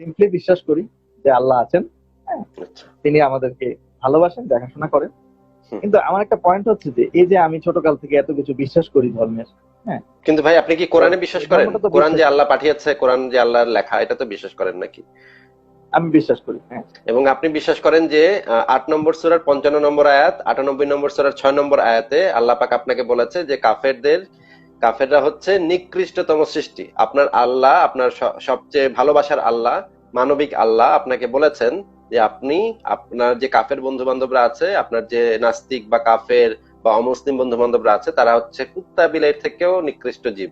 Simply বিশ্বাস করি যে আল্লাহ আছেন। আচ্ছা। তিনি আমাদেরকে ভালোবাসেন দেখাশোনা করেন। কিন্তু আমার একটা পয়েন্ট হচ্ছে যে এই যে আমি ছোটকাল থেকে এত কিছু বিশ্বাস করি ধর্মের কিন্তু ভাই আপনি কি কোরআনে বিশ্বাস করেন? কোরআন যে আল্লাহ পাঠিয়েছে কোরআন যে আল্লাহর লেখা এটা তো বিশ্বাস করেন নাকি? আমি বিশ্বাস করি হ্যাঁ। এবং আপনি বিশ্বাস করেন যে আট নম্বর সুরার পঞ্চান্ন নম্বর আয়াত আটানব্বই নম্বর সুরার ছয় নম্বর আয়াতে আল্লাহ পাক আপনাকে বলেছে যে কাফেরদের কাফেররা হচ্ছে নিকৃষ্টতম সৃষ্টি। আপনার আল্লাহ আপনার সবচেয়ে ভালোবাসার আল্লাহ মানবিক আল্লাহ আপনাকে বলেছেন যে আপনি আপনার যে কাফের বন্ধু বান্ধবরা আছে আপনার যে নাস্তিক বা কাফের বা অমুসলিম বন্ধু বান্ধবরা আছে তারা হচ্ছে কুত্তা বিলের থেকেও নিকৃষ্ট জীব।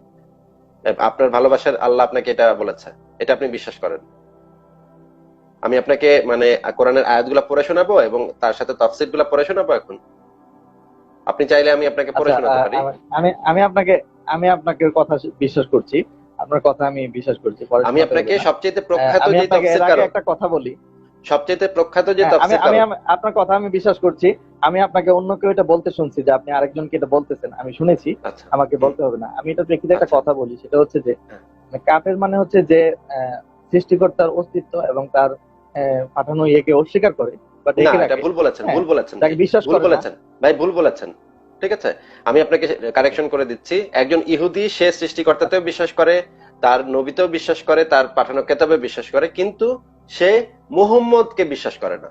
আপনার ভালোবাসার আল্লাহ আপনাকে এটা বলেছে। এটা আপনি বিশ্বাস করেন। আমি আপনাকে মানে কোরআনের আয়াতগুলো পড়ে শোনাবো এবং তার সাথে তফসিলগুলা পড়ে শোনাবো এখন? আপনি চাইলে আমি আপনাকে পড়ে আচ্ছা, শোনাতে পারি। আমি আমি আপনাকে আমি আপনাকে কথা বিশ্বাস করছি। আপনার কথা আমি বিশ্বাস করছি। আমি আপনাকে সবচেয়ে প্রখ্যাত যে তফসিল আগে কারক। একটা কথা বলি। সবচেয়ে প্রখ্যাত যে হ্যাঁ, আমি আমি আপনার কথা আমি বিশ্বাস করছি। আমি আপনাকে অন্য কেউ এটা বলতে শুনছি যে আপনি আরেকজনকে এটা বলতেছেন। আমি শুনেছি। আচ্ছা। আমাকে বলতে হবে না। আমি এটা প্রেক্ষিতে একটা আচ্ছা। কথা বলি। সেটা হচ্ছে যে হ্যাঁ। মানে কাফের মানে হচ্ছে যে সৃষ্টিকর্তার অস্তিত্ব এবং তার পাঠানো ইয়েকে অস্বীকার করে বা না এটা ভুল বলেছেন হ্যাঁ, ভুল বলেছেন তাকে বিশ্বাস ভুল করে বলেছেন। ভাই ভুল বলেছেন। ঠিক আছে? আমি আপনাকে কারেকশন করে দিচ্ছি। একজন ইহুদি সে সৃষ্টিকর্তাতেও বিশ্বাস করে তার নবীতেও বিশ্বাস করে তার পাঠানো কেতাবে বিশ্বাস করে কিন্তু সে মোহাম্মদকে বিশ্বাস করে না।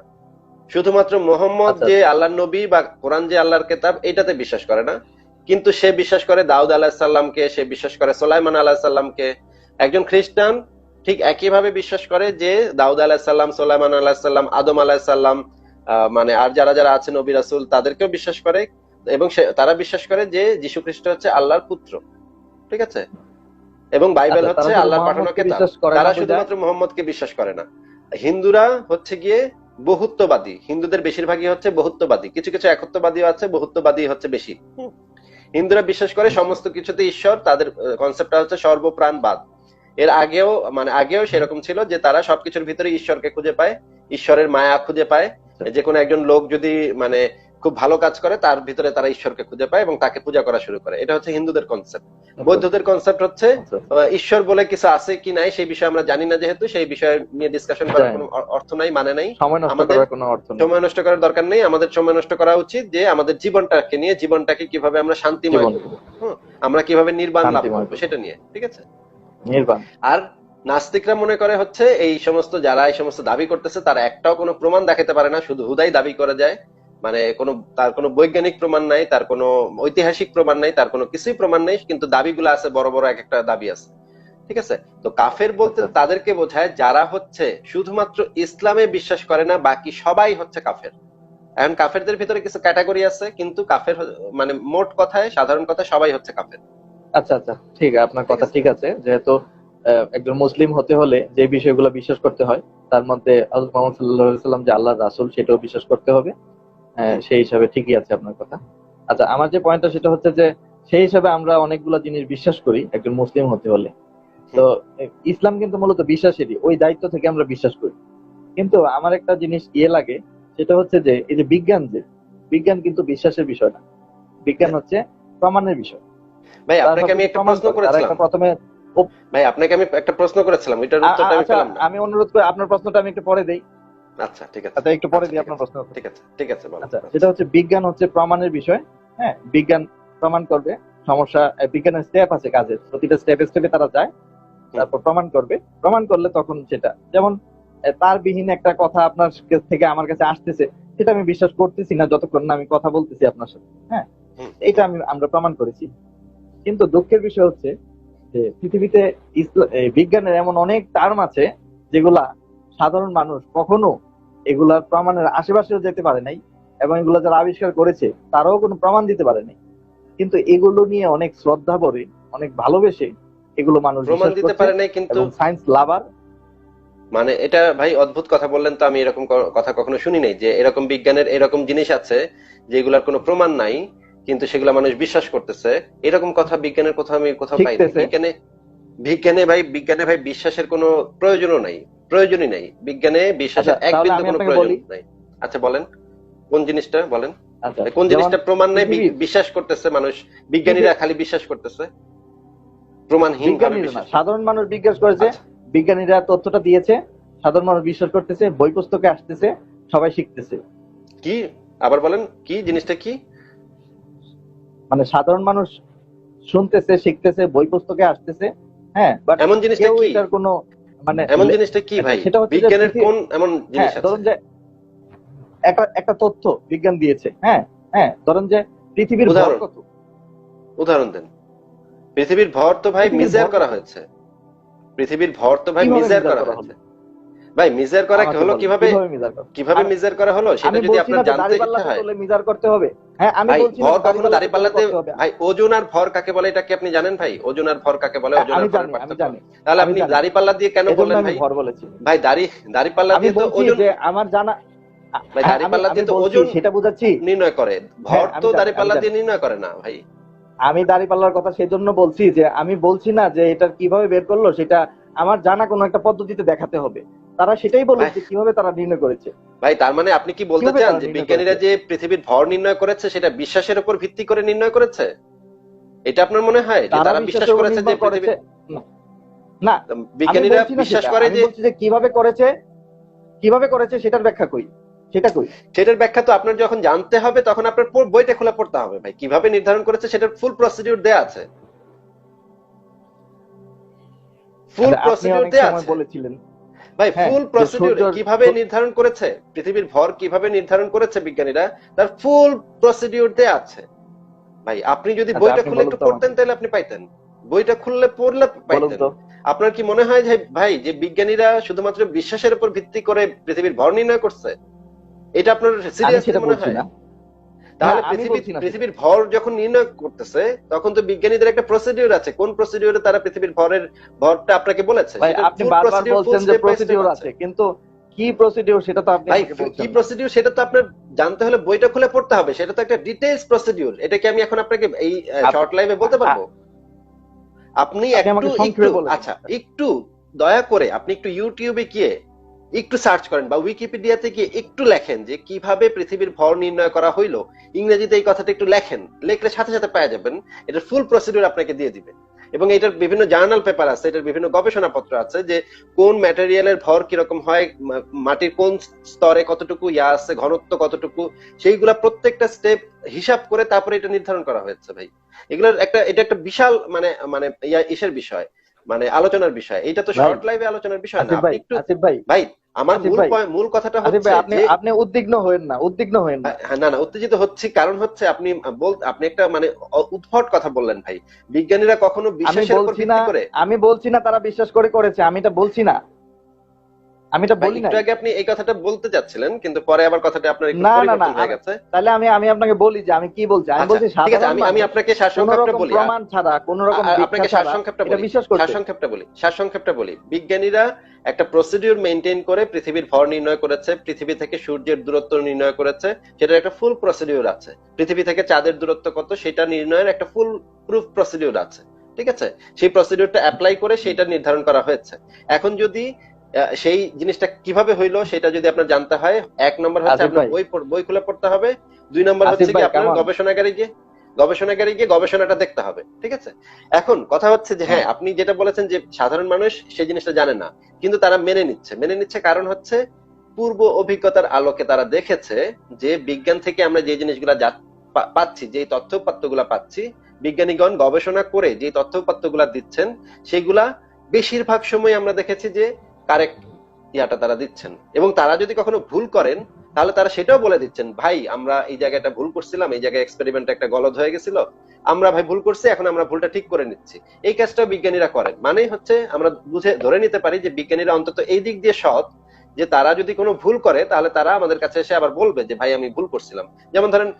শুধুমাত্র মোহাম্মদ আচ্ছা, যে আল্লাহর নবী বা কোরআন যে আল্লাহর কেতাব এটাতে বিশ্বাস করে না। কিন্তু সে বিশ্বাস করে দাউদ আলাহিসাল্লামকে সে বিশ্বাস করে সোলাইমান আলাহিসাল্লামকে একজন খ্রিস্টান ঠিক একইভাবে বিশ্বাস করে যে দাউদ আলাহিসাল্লাম সোলাইমান আলাহিসাল্লাম আদম আলাহিসাল্লাম আহ, মানে আর যারা যারা আছে নবী রাসুল তাদেরকেও বিশ্বাস করে। এবং তারা বিশ্বাস করে যে যীশু খ্রিস্ট হচ্ছে আল্লাহর পুত্র। ঠিক আছে? এবং বাইবেল আচ্ছা, হচ্ছে আল্লাহর পাঠানো কেতাব। তারা? শুধুমাত্র মোহাম্মদকে বিশ্বাস করে না। হিন্দুরা হচ্ছে গিয়ে বহুত্ববাদী। হিন্দুদের বেশিরভাগই হচ্ছে বহুত্ববাদী। কিছু কিছু একত্ববাদীও আছে বহুত্ববাদী হচ্ছে বেশি। হিন্দুরা বিশ্বাস করে সমস্ত কিছুতে ঈশ্বর তাদের কনসেপ্টটা হচ্ছে সর্বপ্রাণবাদ। এর আগেও মানে আগেও সেরকম ছিল যে তারা সবকিছুর ভিতরে ঈশ্বরকে খুঁজে পায় ঈশ্বরের মায়া খুঁজে পায়। যে কোনো একজন লোক যদি মানে খুব ভালো কাজ করে তার ভিতরে তারা ঈশ্বরকে খুঁজে পায় এবং তাকে পূজা করা শুরু করে। এটা হচ্ছে হিন্দুদের কনসেপ্ট বৌদ্ধদের কনসেপ্ট হচ্ছে আচ্ছা। ঈশ্বর বলে কিছু আছে কি নাই সেই বিষয়ে আমরা জানি না যেহেতু সেই বিষয়ে নিয়ে ডিসকাশন করার কোনো অর্থ নাই মানে নাই। আমাদের- সময় নষ্ট করার দরকার নেই। আমাদের সময় নষ্ট করা উচিত যে আমাদের জীবনটাকে নিয়ে জীবনটাকে কীভাবে আমরা শান্তিময় আমরা কীভাবে নির্বাণ লাভ করব সেটা নিয়ে ঠিক আছে? নির্বাণ। আর নাস্তিকরা মনে করে হচ্ছে এই সমস্ত যারা এই সমস্ত দাবি করতেছে তারা একটাও কোনো প্রমাণ দেখাতে পারে না শুধু হুদাই দাবি করে যায়। মানে কোনো তার কোনো বৈজ্ঞানিক প্রমাণ নাই তার কোনো ঐতিহাসিক প্রমাণ নাই তার কোনো কিছুই প্রমাণ নেই কিন্তু দাবিগুলো আছে বড় বড় এক একটা দাবি আছে। ঠিক আছে? তো কাফের বলতে আচ্ছা। তাদেরকে বোঝায় যারা হচ্ছে শুধুমাত্র ইসলামে বিশ্বাস করে না বাকি সবাই হচ্ছে কাফের। এখন কাফেরদের ভিতরে কিছু ক্যাটাগরি আছে কিন্তু কাফের মানে মোট কথায় সাধারণ কথা সবাই হচ্ছে কাফের। আচ্ছা আচ্ছা ঠিক আছে আপনার কথা ঠিক আছে যেহেতু একজন মুসলিম হতে হলে যে বিষয়গুলো বিশ্বাস করতে হয় তার মধ্যে হযরত মুহাম্মদ সাল্লাল্লাহু আলাইহি সাল্লাম যে আল্লাহর রাসূল সেটাও বিশ্বাস করতে হবে। সেই হিসাবে ঠিকই আছে আপনার কথা। আচ্ছা আমার যে পয়েন্টটা সেটা হচ্ছে যে সেই হিসাবে আমরা অনেকগুলো জিনিস বিশ্বাস করি একজন মুসলিম হতে হলে। তো ইসলাম কিন্তু মূলত বিশ্বাসেরই ওই দায়িত্ব থেকে আমরা বিশ্বাস করি। কিন্তু আমার একটা জিনিস ইয়ে লাগে সেটা হচ্ছে যে এই যে বিজ্ঞান যে বিজ্ঞান কিন্তু বিশ্বাসের বিষয় না। বিজ্ঞান হচ্ছে প্রমাণের বিষয়। ভাই আপনাকে আমি একটা প্রশ্ন করেছিলাম। প্রথমে ভাই আপনাকে আমি একটা প্রশ্ন করেছিলাম আ- উত্তরটা আমি আচ্ছা, পেলাম না। আমি অনুরোধ করে আপনার প্রশ্নটা আমি একটু পরে দেই। আচ্ছা ঠিক আছে। আচ্ছা একটু পরে আচ্ছা, দিই আপনার প্রশ্ন ঠিক আছে ঠিক আছে আচ্ছা সেটা হচ্ছে বিজ্ঞান হচ্ছে প্রমাণের বিষয় হ্যাঁ? বিজ্ঞান প্রমাণ করবে সমস্যা বিজ্ঞানের স্টেপ আছে কাজের প্রতিটা স্টেপে স্টেপে তারা যায় তারপর প্রমাণ করবে। প্রমাণ করলে তখন সেটা যেমন তার বিহীন একটা কথা আপনার থেকে আমার কাছে আসতেছে সেটা আমি বিশ্বাস করতেছি না যতক্ষণ না আমি কথা বলতেছি আপনার সাথে হ্যাঁ? এটা আমি আমরা প্রমাণ করেছি। কিন্তু দুঃখের বিষয় হচ্ছে যে পৃথিবীতে বিজ্ঞানের এমন অনেক টার্ম আছে যেগুলা সাধারণ মানুষ কখনো এগুলার প্রমাণের আশেপাশেও যেতে পারে নাই এবং এগুলো যারা আবিষ্কার করেছে তারাও কোনো প্রমাণ দিতে পারে নাই। কিন্তু এগুলো নিয়ে অনেক শ্রদ্ধা করে অনেক ভালোবেসে এগুলো মানুষ প্রমাণ দিতে পারে নাই কিন্তু সায়েন্স লাভার মানে এটা ভাই অদ্ভুত কথা বললেন তো আমি এরকম কথা কখনো শুনি নাই যে এরকম বিজ্ঞানের এরকম জিনিস আছে যেগুলোর কোনো প্রমাণ নাই কিন্তু সেগুলো মানুষ বিশ্বাস করতেছে। এরকম কথা বিজ্ঞানের কোথাও আমি কোথাও পাই। বিজ্ঞানে বিজ্ঞানে ভাই বিজ্ঞানে ভাই বিশ্বাসের কোনো প্রয়োজনও নাই প্রয়োজনই নাই। বিজ্ঞানে বিশ্বাসের আচ্ছা, এক বিন্দু কোনো প্রয়োজন নাই। আচ্ছা বলেন। কোন জিনিসটা বলেন। আচ্ছা কোন জিনিসটা প্রমাণ নাই বিশ্বাস করতেছে মানুষ। বিজ্ঞানীরা খালি বিশ্বাস করতেছে। প্রমাণহীন বিশ্বাস। সাধারণ মানুষ জিজ্ঞেস করেছে আচ্ছা। বিজ্ঞানীরা তথ্যটা দিয়েছে সাধারণ মানুষ বিশ্বাস করতেছে বই পুস্তকে আসতেছে সবাই শিখতেছে। কি? আবার বলেন কি জিনিসটা কি? মানে সাধারণ মানুষ শুনতেছে শিখতেছে বই পুস্তকে আসতেছে হ্যাঁ বাট এমন জিনিসটা কি? এটার কোনো মানে এমন জিনিসটা কি ভাই? বিজ্ঞানের কোন এমন জিনিস হ্যাঁ আছে? ধরুন যে একটা একটা তথ্য বিজ্ঞান দিয়েছে হ্যাঁ হ্যাঁ ধরুন যে পৃথিবীর ভর উদাহরণ। কত? উদাহরণ দেন। পৃথিবীর ভর তো ভাই মিজার করা হয়েছে। পৃথিবীর ভর তো ভাই মিজার করা হয়েছে? ভাই মিজার করা হলো? কীভাবে কীভাবে মিজার করা হলো? সেটা যদি আপনার জানতে ইচ্ছে হয়। মেজার করতে হবে। হ্যাঁ আমি ভাই বলছি ভর কখনো দাড়িপাল্লা দাঁড়িপাল্লাতে ভাই ওজন আর ভর কাকে বলে এটা কি আপনি জানেন ভাই? ওজন আর ভর কাকে বলে? ওজন আর আমি ভরের জানি আমি পার্থক্য। জানি তাহলে আপনি জানি। দাঁড়িপাল্লা দিয়ে কেন বললেন ভাই? ভর বলেছি। ভাই দাড়ি দাড়িপাল্লা আমি দিয়ে তো ওজন আমার জানা ভাই, হ্যাঁ, দাঁড়িপাল্লা দিয়ে তো ওজন সেটা বুঝাচ্ছি। নির্ণয় করে। ভর হ্যাঁ, তো দিয়ে নির্ণয় করে না ভাই। আমি দাড়িপাল্লার কথা সেই জন্য বলছি যে আমি বলছি না যে এটা কীভাবে বের করল সেটা আমার জানা কোনো একটা পদ্ধতিতে দেখাতে হবে। তারা সেটাই বলে যে কীভাবে তারা নির্ণয় করেছে। ভাই তার মানে আপনি কি বলতে চান যে বিজ্ঞানীরা যে পৃথিবীর ভর নির্ণয় করেছে সেটা বিশ্বাসের উপর ভিত্তি করে নির্ণয় করেছে? এটা আপনার মনে হয়? যে তারা বিশ্বাস করেছে যে পৃথিবীর না। বিজ্ঞানীরা বিশ্বাস করে যে কীভাবে করেছে কীভাবে করেছে সেটার ব্যাখ্যা কই? সেটা কই? সেটার ব্যাখ্যা তো আপনার যখন জানতে হবে তখন আপনার বইটা খোলা পড়তে হবে ভাই। কীভাবে নির্ধারণ করেছে সেটার ফুল প্রসিডিউর দেয়া আছে। ফুল প্রসিডিউর দেয়া আছে। বলেছিলেন। ভাই হ্যাঁ, ফুল প্রসিডিউর কীভাবে নির্ধারণ করেছে? পৃথিবীর ভর কীভাবে নির্ধারণ করেছে বিজ্ঞানীরা? তার ফুল প্রসিডিউর দেয়া আছে। ভাই আপনি যদি আচ্ছা, বইটা খুলে একটু পড়তেন তাহলে আপনি পাইতেন। বইটা খুললে পড়লে পাইতেন। আপনার কি মনে হয় যে ভাই যে বিজ্ঞানীরা শুধুমাত্র বিশ্বাসের উপর ভিত্তি করে পৃথিবীর ভর নির্ণয় করছে এটা আপনার আমি সিরিয়াসলি মনে হয়? না। তাহলে না, আমি পৃথিবী বলছি না সেটা। পৃথিবীর ভর যখন নির্ণয় করতেছে তখন তো বিজ্ঞানীদের একটা প্রসিডিউর আছে। কোন প্রসিডিউরে তারা পৃথিবীর ভরের ভরটা আপনাকে বলেছে? আপনি বারবার বলছেন যে প্রসিডিউর আছে কিন্তু কি প্রসিডিউর সেটা তো আপনি কি। প্রসিডিউর সেটা তো আপনার জানতে হলে বইটা খুলে পড়তে হবে। সেটা তো একটা ডিটেইলস প্রসিডিউর এটা কি আমি এখন আপনাকে এই শর্ট লাইভে বলতে পারব? আপনি আপনি একটু একটু আচ্ছা একটু দয়া করে আপনি একটু ইউটিউবে গিয়ে একটু সার্চ করেন বা উইকিপিডিয়াতে গিয়ে একটু লেখেন যে কীভাবে পৃথিবীর ভর নির্ণয় করা হইল। ইংরেজিতে এই কথাটা একটু লেখেন। লেখলে সাথে সাথে পেয়ে যাবেন। এটার ফুল প্রসিডিউর আপনাকে দিয়ে দিবে। এবং এটার বিভিন্ন জার্নাল পেপার আছে, এটার বিভিন্ন গবেষণাপত্র আছে যে কোন ম্যাটেরিয়ালের ভর কীরকম হয় মাটির কোন স্তরে কতটুকু ইয়া আছে, ঘনত্ব কতটুকু, সেইগুলা প্রত্যেকটা স্টেপ হিসাব করে তারপরে এটা নির্ধারণ করা হয়েছে ভাই। এগুলোর একটা, এটা একটা বিশাল মানে মানে ইসের বিষয়। মানে আলোচনার বিষয়। এটা তো শর্ট লাইভে আলোচনার বিষয় না। আপনি একটু ভাই ভাই আমার মূল মূল কথাটা হচ্ছে ভাই আপনি আপনি উদ্বিগ্ন হয়েন না উদ্বিগ্ন হয়েন না। হ্যাঁ, না না উত্তেজিত হচ্ছে। কারণ হচ্ছে আপনি বল আপনি একটা মানে উদ্ভট কথা বললেন ভাই। বিজ্ঞানীরা কখনো বিশ্বাসের উপর না ভিত্তি করে আমি বলছি না তারা বিশ্বাস করে করেছে আমি এটা বলছি না। আমি ভাই, বলি না আগে আপনি এই কথাটা বলতে যাচ্ছিলেন কিন্তু পরে আবার কথাটা আপনার একটু পরিবর্তন হয়ে গেছে। তাহলে আমি আমি আপনাকে বলি যে আমি কি বলছি? আমি আচ্ছা, বলছি ঠিক আছে আমি আমি আপনাকে সারসংক্ষেপটা বলি প্রমাণ ছাড়া কোন রকম আপনাকে সারসংক্ষেপটা বলি সারসংক্ষেপটা বলি সারসংক্ষেপটা বলি। বিজ্ঞানীরা একটা প্রসিডিউর মেনটেন করে পৃথিবীর ভর নির্ণয় করেছে পৃথিবী থেকে সূর্যের দূরত্ব নির্ণয় করেছে সেটার একটা ফুল প্রসিডিউর আছে। পৃথিবী থেকে চাঁদের দূরত্ব কত সেটা নির্ণয়ের একটা ফুল প্রুফ প্রসিডিউর আছে। ঠিক আছে? সেই প্রসিডিউরটা অ্যাপ্লাই করে সেটা নির্ধারণ করা হয়েছে। এখন যদি সেই জিনিসটা কীভাবে হইল সেটা যদি আপনার জানতে হয় এক নম্বর হচ্ছে আপনার বই বই খুলে পড়তে হবে দুই নম্বর হচ্ছে কি আপনার গবেষণাগারে গিয়ে গবেষণাগারে গিয়ে গবেষণাটা দেখতে হবে ঠিক আছে? এখন কথা হচ্ছে যে হ্যাঁ আপনি যেটা বলেছেন যে সাধারণ মানুষ সেই জিনিসটা জানে না কিন্তু তারা মেনে নিচ্ছে। মেনে নিচ্ছে কারণ হচ্ছে পূর্ব অভিজ্ঞতার আলোকে তারা দেখেছে যে বিজ্ঞান থেকে আমরা যে জিনিসগুলা পাচ্ছি যে তথ্য উপাত্তগুলা পাচ্ছি বিজ্ঞানীগণ গবেষণা করে যে তথ্য উপাত্তগুলা দিচ্ছেন সেগুলা বেশিরভাগ সময় আমরা দেখেছি যে কারেক্ট ইয়াটা তারা দিচ্ছেন। এবং তারা যদি কখনো ভুল করেন, তাহলে তারা সেটাও বলে দিচ্ছেন, ভাই, আমরা এই জায়গাটা ভুল করছিলাম, এই জায়গায় এক্সপেরিমেন্ট একটা গলদ হয়ে গেছিল। আমরা ভাই ভুল করছি, এখন আমরা ভুলটা ঠিক করে নিচ্ছি। এই কাজটা বিজ্ঞানীরা করেন। মানে হচ্ছে আমরা বুঝে, ধরে নিতে পারি যে বিজ্ঞানীরা অন্তত এই দিক দিয়ে সৎ যে তারা যদি কোনো ভুল করে তাহলে তারা আমাদের কাছে এসে আবার বলবে যে ভাই আমি ভুল করছিলাম। যেমন ধরেন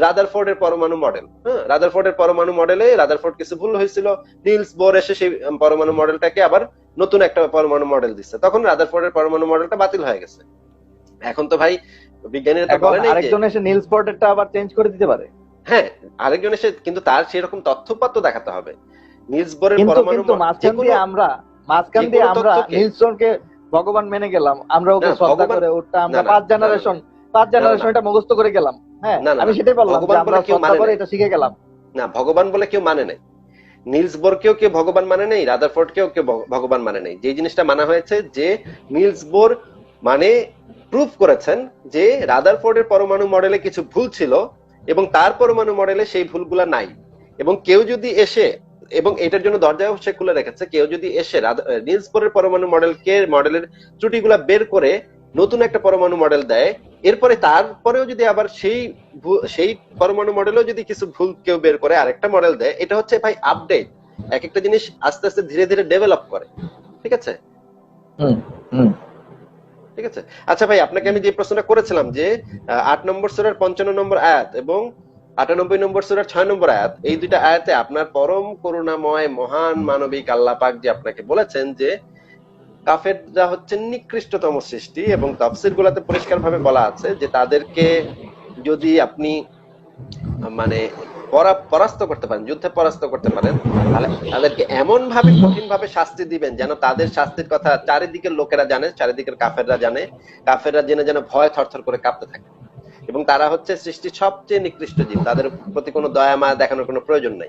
রাদারফোর্ডের পরমাণু মডেল হ্যাঁ? রাদারফোর্ডের পরমাণু মডেলে রাদারফোর্ড কিছু ভুল হয়েছিল। নিলস বোর এসে সেই পরমাণু মডেলটাকে আবার নতুন একটা পরমাণু মডেল দিচ্ছে। তখন রাদারফোর্ডের পরমাণু মডেলটা বাতিল হয়ে গেছে। এখন তো ভাই বিজ্ঞানীরা তো এখন বলে আরেকজন এসে নীল স্পটেরটা আবার চেঞ্জ করে দিতে পারে। হ্যাঁ আরেকজন এসে কিন্তু তার সেরকম তথ্যপত্র দেখাতে হবে। নিলস বোরের পরমাণু কিন্তু মডেল- মাঝখান দিয়ে আমরা মাঝখান দিয়ে আমরা নিলসনকে ভগবান মেনে গেলাম আমরা ওকে শ্রদ্ধা করে ওটা আমরা পাঁচ জেনারেশন পাঁচ জেনারেশন এটা মুখস্থ করে গেলাম হ্যাঁ আমি সেটাই বললাম আমরা শ্রদ্ধা মানে করে এটা শিখে গেলাম। না ভগবান বলে কেউ মানে নাই। নিলস বোরকেও কেউ ভগবান মানে নেই রাদারফোর্ডকেও কেউ ভগ- ভগবান মানে নেই। যে জিনিসটা মানা হয়েছে যে নিলস বোর মানে প্রুফ করেছেন যে রাদারফোর্ডের পরমাণু মডেলে কিছু ভুল ছিল এবং তার পরমাণু মডেলে সেই ভুলগুলা নাই। এবং কেউ যদি এসে এবং এটার জন্য দরজাও সে খুলে রেখেছে। কেউ যদি এসে বোরের পরমাণু মডেলকে মডেলের ত্রুটিগুলা বের করে নতুন একটা পরমাণু মডেল দেয় এরপরে তারপরেও যদি আবার সেই সেই পরমাণু মডেলও যদি কিছু ভুল কেউ বের করে আরেকটা মডেল দেয় এটা হচ্ছে ভাই আপডেট এক একটা জিনিস আস্তে আস্তে ধীরে ধীরে ডেভেলপ করে। ঠিক আছে? ঠিক আছে? আচ্ছা ভাই আপনাকে আমি যে প্রশ্নটা করেছিলাম যে আট নম্বর সুরার পঞ্চান্ন নম্বর আয়াত এবং আটানব্বই নম্বর সুরার ছয় নম্বর আয়াত, এই দুইটা আয়াতে আপনার পরম করুণাময়, মহান মানবিক আল্লাহ পাক যে আপনাকে বলেছেন যে, কাফেররা হচ্ছে নিকৃষ্টতম সৃষ্টি এবং তাফসির গুলাতে পরিষ্কার ভাবে বলা আছে যে তাদেরকে যদি আপনি মানে পরা- পরাস্ত করতে পারেন, যুদ্ধে পরাস্ত করতে পারেন, তাহলে তাদেরকে এমন ভাবে কঠিন ভাবে শাস্তি দিবেন যেন তাদের শাস্তির কথা চারিদিকের লোকেরা জানে, চারিদিকের কাফেররা জানে, কাফেররা জেনে যেন ভয় থরথর করে কাঁপতে থাকে। এবং তারা হচ্ছে সৃষ্টির সবচেয়ে নিকৃষ্ট জীব। তাদের প্রতি কোনো দয়া মায়া দেখানোর কোনো প্রয়োজন নাই।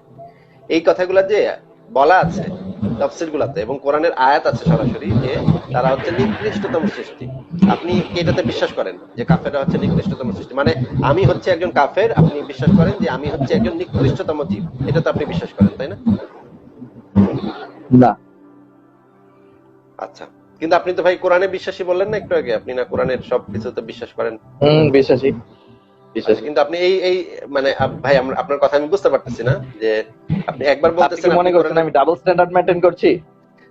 এই কথাগুলা যে বলা আছে তফসিল গুলাতে এবং কোরআনের আয়াত আছে সরাসরি যে তারা হচ্ছে নিকৃষ্টতম সৃষ্টি। আপনি এটাতে বিশ্বাস করেন যে কাফেররা হচ্ছে নিকৃষ্টতম সৃষ্টি? মানে আমি হচ্ছে একজন কাফের আপনি বিশ্বাস করেন যে আমি হচ্ছে একজন নিকৃষ্টতম জীব। এটা তো আপনি বিশ্বাস করেন তাই না? না। আচ্ছা। কিন্তু আপনি তো ভাই কোরআনে বিশ্বাসী বললেন না একটু আগে আপনি না কোরআনের সব কিছুতে বিশ্বাস করেন? বিশ্বাসী। বিশ্বাসী। কিন্তু আপনি এই এই মানে ভাই আপনার কথা আমি বুঝতে পারতেছি না যে আপনি একবার বলতেছেন মনে করছেন আমি ডাবল স্ট্যান্ডার্ড মেনটেন করছি?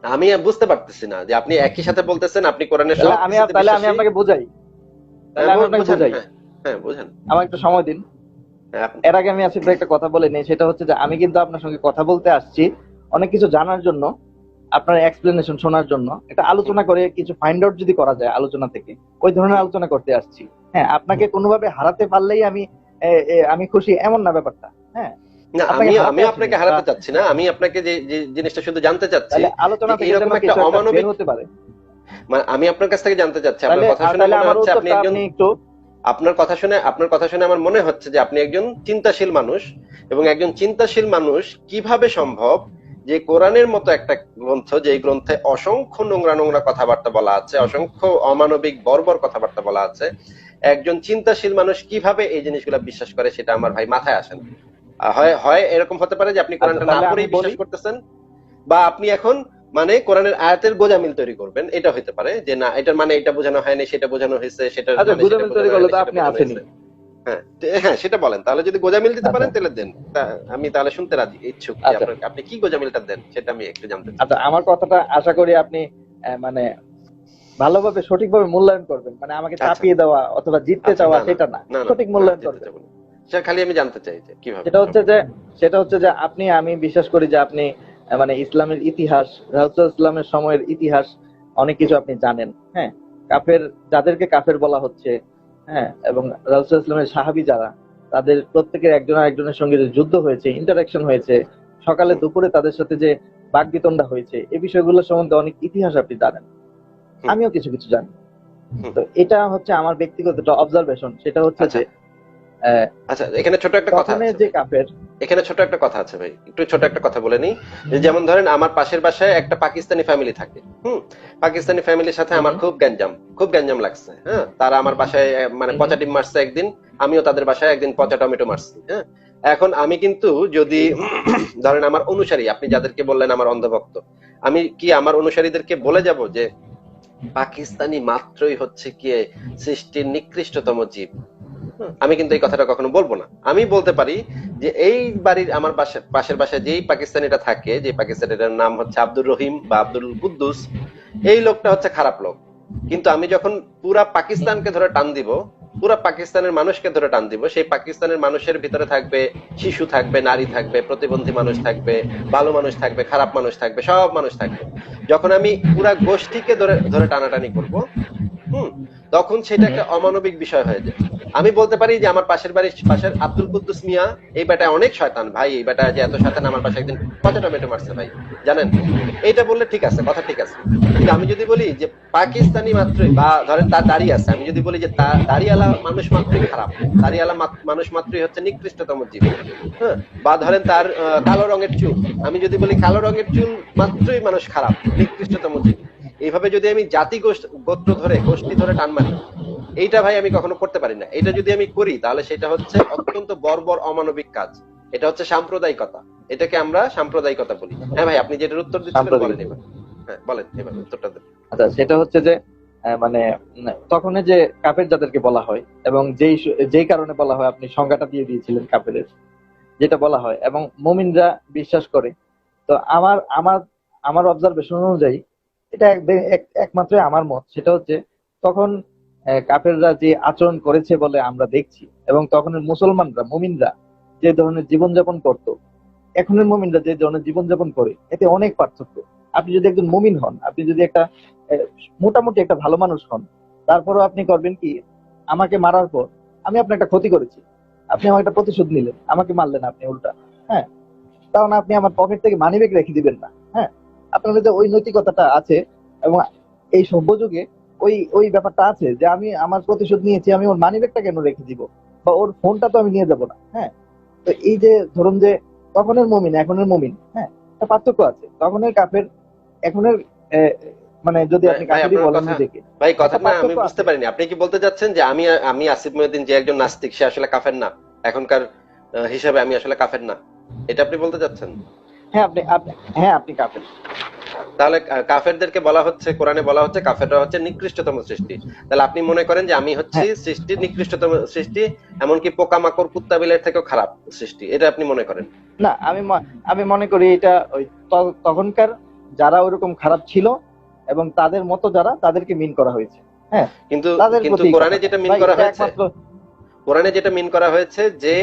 আমি বুঝতে পারতেছি না যে আপনি একই সাথে বলতেছেন আপনি কোরআনের সব আমি তাহলে আমি আপনাকে বুঝাই। তাহলে আমি হ্যাঁ, আপনাকে বুঝাই। হ্যাঁ, হ্যাঁ বুঝেন। আমার একটু সময় দিন। হ্যাঁ, এর আগে আমি আসিফ একটা কথা বলে নিই সেটা হচ্ছে যে আমি কিন্তু আপনার সঙ্গে কথা বলতে আসছি অনেক কিছু জানার জন্য। আপনার এক্সপ্লেনেশন শোনার জন্য একটা আলোচনা করে কিছু ফাইন্ড আউট যদি করা যায় আলোচনা থেকে ওই ধরনের আলোচনা করতে আসছি। হ্যাঁ আপনাকে কোনোভাবে হারাতে পারলেই আমি আমি খুশি এমন না ব্যাপারটা। হ্যাঁ না আমি আমি আপনাকে হারাতে চাচ্ছি না আমি আপনাকে যে যে জিনিসটা শুধু জানতে চাচ্ছি আলোচনা থেকে এরকম একটা অমানবিক- হতে পারে। মানে আমি আপনার কাছ থেকে জানতে চাচ্ছি আপনার কথা শুনে মনে হচ্ছে আপনি একজন আপনার কথা শুনে আপনার কথা শুনে আমার মনে হচ্ছে যে আপনি একজন চিন্তাশীল মানুষ এবং একজন চিন্তাশীল মানুষ কীভাবে সম্ভব যে কোরআনের মতো একটা গ্রন্থ যে গ্রন্থে অসংখ্য নোংরা নোংরা কথাবার্তা বলা আছে অসংখ্য অমানবিক বর্বর কথাবার্তা বলা আছে একজন চিন্তাশীল মানুষ কীভাবে এই জিনিসগুলো বিশ্বাস করে সেটা আমার ভাই মাথায় আসে না হয় হয় এরকম হতে পারে যে আপনি কোরআনটা আচ্ছা, না তাহলে পড়েই বিশ্বাস করতেছেন বা আপনি এখন মানে কোরআনের আয়াতের গোজামিল তৈরি করবেন এটা হতে পারে যে না এটার মানে এটা বোঝানো হয়নি সেটা বোঝানো হয়েছে সেটা আচ্ছা মানে গুজমিল সেটা তৈরি করলে তো আপনি। হ্যাঁ হ্যাঁ সেটা বলেন। তাহলে যদি গোজামিল দিতে পারেন আচ্ছা। তাহলে দেন। আমি তাহলে শুনতে রাজি ইচ্ছুক আচ্ছা। আপনি কি গোজামিলটা দেন সেটা আমি একটু জানতে চাই। আচ্ছা আমার কথাটা আশা করি আপনি মানে ভালোভাবে সঠিকভাবে মূল্যায়ন করবেন। মানে আমাকে আচ্ছা। চাপিয়ে দেওয়া অথবা জিততে চাওয়া সেটা না সঠিক মূল্যায়ন করবেন। সেটা খালি আমি জানতে চাই যে কীভাবে সেটা হচ্ছে যে সেটা হচ্ছে যে আপনি আমি বিশ্বাস করি যে আপনি মানে ইসলামের ইতিহাস রাসূল ইসলামের সময়ের ইতিহাস অনেক কিছু আপনি জানেন। হ্যাঁ কাফের যাদেরকে কাফের বলা হচ্ছে হ্যাঁ এবং রাসূল ইসলামের সাহাবী যারা তাদের প্রত্যেকের একজন একজনের সঙ্গে যে যুদ্ধ হয়েছে ইন্টারাকশন হয়েছে সকালে দুপুরে তাদের সাথে যে বাগবিতণ্ডা হয়েছে এই বিষয়গুলো সম্বন্ধে অনেক ইতিহাস আপনি জানেন। আমিও কিছু কিছু জানি। তো এটা হচ্ছে আমার ব্যক্তিগত অবজারভেশন সেটা হচ্ছে আচ্ছা। যে আচ্ছা এখানে ছোট একটা কথা আছে যে। কাফের এখানে ছোট একটা কথা আছে ভাই। একটু ছোট একটা কথা বলে নিই। যে যেমন ধরেন আমার পাশের বাসায় একটা পাকিস্তানি ফ্যামিলি থাকে। হুম পাকিস্তানি ফ্যামিলির সাথে আমার খুব গ্যাঞ্জাম খুব গ্যাঞ্জাম লাগছে হ্যাঁ। তারা আমার বাসায় মানে পচা ডিম মারছে একদিন আমিও তাদের বাসায় একদিন পচা টমেটো মারছি হ্যাঁ। এখন আমি কিন্তু যদি ধরেন আমার অনুসারী আপনি যাদেরকে বললেন আমার অন্ধভক্ত আমি কি আমার অনুসারীদেরকে বলে যাব যে পাকিস্তানি মাত্রই হচ্ছে কি সৃষ্টির নিকৃষ্টতম জীব? আমি কিন্তু এই কথাটা কখনো বলব না। আমি বলতে পারি যে এই বাড়ির আমার পাশে পাশের বাসায় যেই পাকিস্তানিটা থাকে, যে পাকিস্তানিটার নাম হচ্ছে আব্দুর রহিম বা আব্দুল কুদ্দুস, এই লোকটা হচ্ছে খারাপ লোক। কিন্তু আমি যখন পুরা পাকিস্তানকে ধরে টান দিব, পুরা পাকিস্তানের মানুষকে ধরে টান দিব, সেই পাকিস্তানের মানুষের ভিতরে থাকবে শিশু থাকবে, নারী থাকবে, প্রতিবন্ধী মানুষ থাকবে, ভালো মানুষ থাকবে, খারাপ মানুষ থাকবে, সব মানুষ থাকবে। যখন আমি পুরা গোষ্ঠীকে ধরে ধরে টানাটানি করব, হুম তখন সেটা একটা অমানবিক বিষয় হয়ে যায়। আমি বলতে পারি যে আমার পাশের বাড়ির পাশের আব্দুল কুদ্দুস মিয়া এই বেটা অনেক শয়তান। ভাই এই বেটা যে এত শয়তান আমার পাশে একদিন পচা টমেটো মারছে ভাই জানেন? এইটা বললে ঠিক আছে কথা ঠিক আছে। কিন্তু আমি যদি বলি যে পাকিস্তানি মাত্রই বা ধরেন তার দাড়ি আছে আমি যদি বলি যে তার দাড়িওয়ালা মানুষ মাত্রই খারাপ দাড়িওয়ালা মানুষ মাত্রই হচ্ছে নিকৃষ্টতম জীব হ্যাঁ? বা ধরেন তার কালো রঙের চুল আমি যদি বলি কালো রঙের চুল মাত্রই মানুষ খারাপ নিকৃষ্টতম জীব। এইভাবে যদি আমি জাতি গোষ্ঠ- গোত্র ধরে গোষ্ঠী ধরে টান মারি এইটা ভাই আমি কখনো করতে পারি না। এটা যদি আমি করি তাহলে সেটা হচ্ছে অত্যন্ত বর্বর অমানবিক কাজ। এটা হচ্ছে সাম্প্রদায়িকতা। এটাকে আমরা সাম্প্রদায়িকতা বলি। হ্যাঁ ভাই আপনি যেটার উত্তর দিচ্ছিলেন বলেন এবার। হ্যাঁ বলেন এবার উত্তরটা দেন। আচ্ছা সেটা হচ্ছে যে মানে তখন যে কাপের যাদেরকে বলা হয় এবং যেই যেই কারণে বলা হয় আপনি সংজ্ঞাটা দিয়ে দিয়েছিলেন কাপের যেটা বলা হয় এবং মুমিনরা বিশ্বাস করে। তো আমার আমার আমার অবজারভেশন অনুযায়ী এটা এক- এক- একমাত্র আমার মত। সেটা হচ্ছে তখন আহ, কাফেররা যে আচরণ করেছে বলে আমরা দেখছি এবং তখনের মুসলমানরা মুমিনরা যে ধরনের জীবনযাপন করত এখনের মুমিনরা যে ধরনের জীবনযাপন করে এতে অনেক পার্থক্য। আপনি যদি একজন মুমিন হন আপনি যদি একটা মোটামুটি একটা ভালো মানুষ হন তারপরও আপনি করবেন কি আমাকে মারার পর আমি আপনার একটা ক্ষতি করেছি। আপনি আমার একটা প্রতিশোধ নিলেন আমাকে মারলেন আপনি উল্টা। হ্যাঁ কারণ আপনি আমার পকেট থেকে মানিব্যাগ রেখে দিবেন না। হ্যাঁ আপনার যে ওই নৈতিকতাটা আছে এবং এই সভ্য যুগে ওই ওই ব্যাপারটা আছে যে আমি আমার প্রতিশোধ নিয়েছি আমি ওর মানিব্যাগটা কেন রেখে দিব? বা ওর ফোনটা তো আমি নিয়ে যাব না হ্যাঁ? তো এই যে ধরুন যে তখনের মমিন এখনের মমিন হ্যাঁ? একটা পার্থক্য আছে। তখনের কাপের এখনের মানে যদি আপনি আপনার বলেন কথা- ভাই কথা না আমি বুঝতে। পারিনি। আপনি কি বলতে চাচ্ছেন যে আমি আমি আসিফ মহিউদ্দিন যে একজন নাস্তিক সে আসলে কাফের না? এখনকার হিসাবে আমি আসলে কাফের না। এটা আপনি বলতে চাচ্ছেন? হ্যাঁ আপনি হ্যাঁ আপনি কাপের তাহলে কাফেরদেরকে বলা হচ্ছে কোরআনে বলা হচ্ছে কাফেররা হচ্ছে নিকৃষ্টতম সৃষ্টি। তাহলে আপনি মনে করেন যে আমি হচ্ছি হ্যাঁ। সৃষ্টির নিকৃষ্টতম সৃষ্টি এমনকি পোকামাকড় কুত্তা বিলের থেকেও খারাপ সৃষ্টি। এটা আপনি মনে করেন? না আমি আমি মনে করি এটা ওই তখনকার যারা ওরকম খারাপ ছিল এবং তাদের মতো যারা তাদেরকে মিন করা হয়েছে। হ্যাঁ কিন্তু কিন্তু কোরআনে যেটা মিন করা হয়েছে কোরআনে যেটা মিন করা হয়েছে যে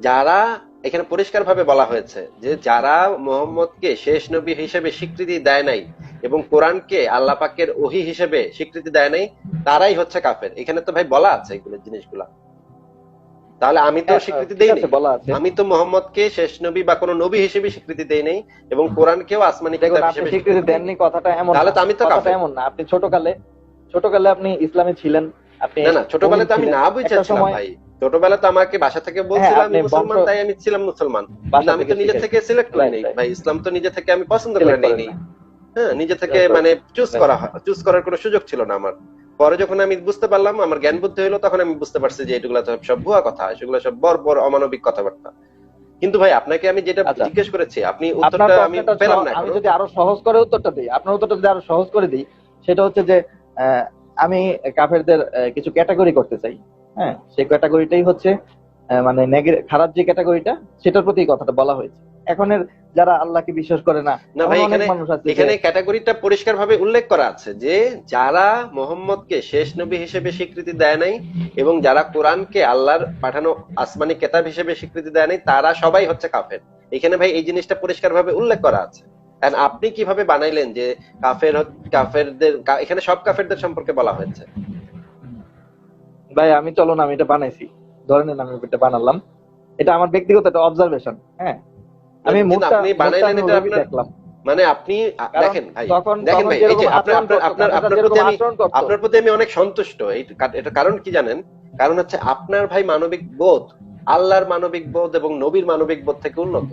যারা এখানে পরিষ্কার ভাবে বলা হয়েছে যে যারা মোহাম্মদকে শেষ নবী হিসেবে স্বীকৃতি দেয় নাই এবং কোরআনকে আল্লাহ পাকের ওহি হিসেবে স্বীকৃতি দেয় নাই তারাই হচ্ছে কাফের। এখানে তো ভাই বলা আছে এগুলো জিনিসগুলা। তাহলে আমি তো হ্যাঁ, স্বীকৃতি দেই আছে আমি তো মোহাম্মদকে শেষ নবী বা কোনো নবী হিসেবে স্বীকৃতি দেই নাই এবং কোরআনকেও আসমানি কিতাব হিসেবে স্বীকৃতি দেননি কথাটা এমন তাহলে তো আমি তো কাফের। এমন না। আপনি ছোটকালে ছোটকালে আপনি ইসলামে ছিলেন আপনি না না ছোটবেলায় তো আমি না বুঝেছিলাম ভাই। আমাকে বাসা থেকে বলছিল আমি মুসলমান তাই আমি ছিলাম মুসলমান। আমি তো নিজে থেকে সিলেক্ট করি নাই. ভাই। ইসলাম তো নিজে থেকে আমি পছন্দ করে নেই হ্যাঁ নিজে থেকে. মানে চুজ করা চুজ করার কোনো সুযোগ ছিল না আমার। পরে যখন আমি বুঝতে পারলাম আমার জ্ঞান বুদ্ধি হলো তখন আমি বুঝতে পারছি যে এগুলো তো সব ভুয়া কথা সেগুলো সব বর বর অমানবিক কথাবার্তা। কিন্তু ভাই আপনাকে আমি যেটা আচ্ছা। জিজ্ঞেস করেছি আপনি উত্তরটা আমি পেলাম না আমি যদি আরও সহজ করে উত্তরটা দিই আপনার উত্তরটা যদি আরও সহজ করে দিই সেটা হচ্ছে যে আমি কাফেরদের কিছু ক্যাটাগরি করতে চাই। হ্যাঁ সেই ক্যাটাগরিটাই হচ্ছে মানে খারাপ যে ক্যাটাগরিটা সেটার প্রতি কথাটা বলা হয়েছে। এখনের যারা আল্লাহকে বিশ্বাস করে না ভাই এখানে ক্যাটাগরিটা পরিষ্কার ভাবে উল্লেখ করা আছে যে যারা মোহাম্মদকে শেষ নবী হিসেবে স্বীকৃতি দেয় নাই এবং যারা কোরআনকে আল্লাহর পাঠানো আসমানি কেতাব হিসেবে স্বীকৃতি দেয় নাই তারা সবাই হচ্ছে কাফের। এখানে ভাই এই জিনিসটা পরিষ্কার ভাবে উল্লেখ করা আছে। And আপনি কীভাবে বানাইলেন যে কাফের কাফেরদের এখানে সব কাফেরদের সম্পর্কে বলা হয়েছে? ভাই আমি চলো না আমি এটা বানাইছি। ধরে নেন আমি এটা বানালাম। এটা আমার ব্যক্তিগত একটা অবজারভেশন হ্যাঁ? আমি আপনি বানাইলেন এটা আপনার- দেখলাম। মানে আপনি দেখেন ভাই দেখেন ভাই এই যে আপনার আপনার আপনার প্রতি আমি আপনার প্রতি আমি অনেক সন্তুষ্ট। এই এটা কারণ কি জানেন? কারণ হচ্ছে আপনার ভাই মানবিক বোধ আল্লাহর মানবিক বোধ এবং নবীর মানবিক বোধ থেকে উন্নত।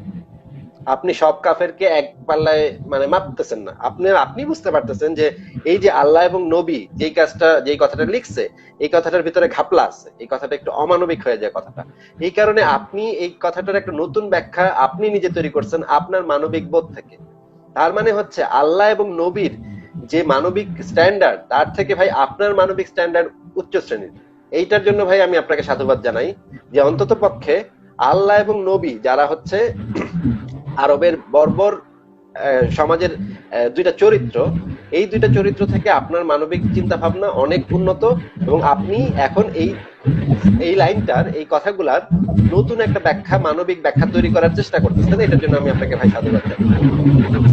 আপনি সব কাফেরকে এক পাল্লায় মানে মাপতেছেন না। আপনি আপনি বুঝতে পারতেছেন যে এই যে আল্লাহ এবং নবী যেই কাজটা, যেই কথাটা লিখছে, এই কথাটার ভিতরে ঘাপলা আছে। এই কথাটা একটু অমানবিক হয়ে যায় কথাটা। এই কারণে আপনি এই কথাটার একটা নতুন ব্যাখ্যা আপনি নিজে তৈরি করছেন আপনার মানবিক বোধ থেকে। তার মানে হচ্ছে আল্লাহ এবং নবীর যে মানবিক স্ট্যান্ডার্ড তার থেকে ভাই আপনার মানবিক স্ট্যান্ডার্ড উচ্চ শ্রেণির। এইটার জন্য ভাই আমি আপনাকে সাধুবাদ জানাই যে অন্তত পক্ষে আল্লাহ এবং নবী যারা হচ্ছে আরবের বর্বর সমাজের দুইটা চরিত্র। এই দুইটা চরিত্র থেকে আপনার মানবিক চিন্তা ভাবনা অনেক উন্নত এবং আপনি এখন এই এই লাইনটার, এই কথাগুলার নতুন একটা ব্যাখ্যা, মানবিক ব্যাখ্যা তৈরি করার চেষ্টা করতেছেন। এটার জন্য আমি আপনাকে ভাই সাধুবাদ জানাই।